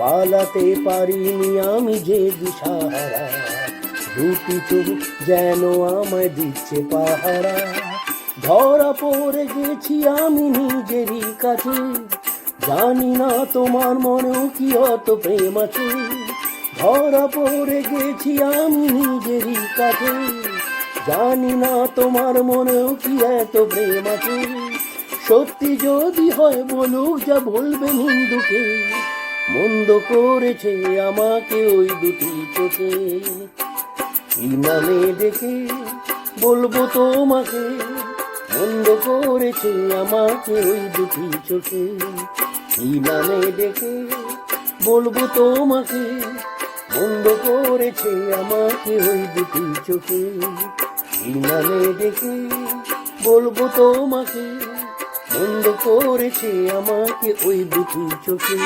পালাতে পারিনি আমি যে দিশাহারা। দুটি চোখ যেন আমায় দিচ্ছে পাহারা। ধরা পড়ে গেছি আমি নিজেরই কাছে। জানি না তোমার মনেও কি অত প্রেম আছে। ধরা পড়ে গেছি আমি নিজেরই কাছে। জানি না তোমার মনেও কি এত প্রেম আছে। সত্যি যদি হয় বলুক যা বলবে নিন্দুকে মন্দ করেছে আমাকে ওই দুটি চোখে। নামে ডেকে বলব তোমাকে? মন্দ করেছে আমাকে ওই দুটি চোখে। নামে ডেকে বলব তোমাকে? মন্দ করেছে আমাকে ওই দুটি চোখে। নামে ডেকে বলব তোমাকে? মন্দ করেছে আমাকে ওই দুটি চোখে।